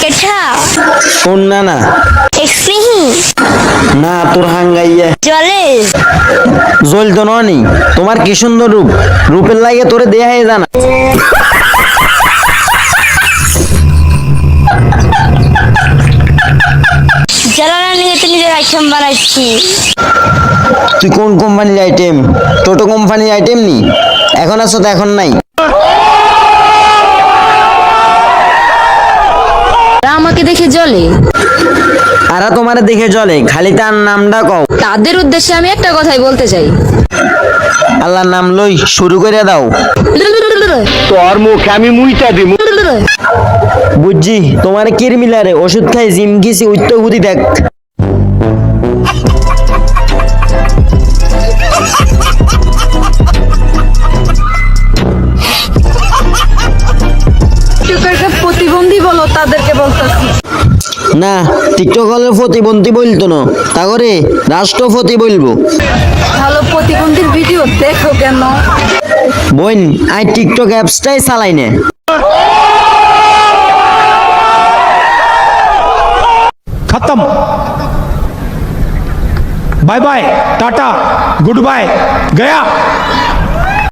কেঠা কোন না না। এক্সপ্রিহি না তোর হাঙ্গাইয়া। জলে জল তো ননি তোমার কি সুন্দর রূপ? রূপের লাগে তোরে দেয়া হয়ে জানা জ্বালানা নিজে নিজের আইটেম বানাচ্ছি। তুই কোন কোম্পানির আইটেম টোটো কোম্পানির আইটেম নি? এখন আছো তো এখন নাই। তারা আমাকে দেখে জ্বলে। তারা তোমার দেখে জ্বলে খালি তার নামটা কও। তাদের উদ্দেশ্যে আমি একটা কথাই বলতে চাই। আল্লাহর নাম লই শুরু করে দাও। তোর মুখ আমি মুইটা দিব বুঝছি তোমার কিরমিলারে ওষুধ খাই জিম গিছি উত্তর দেখ। তাদেরকে বলতেছি। না টিকটক হলে প্রতিবন্ধী বলতো না। তা করে রাষ্ট্রপতি বলব। ভালো প্রতিবন্ধীর ভিডিও দেখো কেন? আই টিকটক অ্যাপসটাই চালাই না। খতম। Bye bye tata good bye Gaya.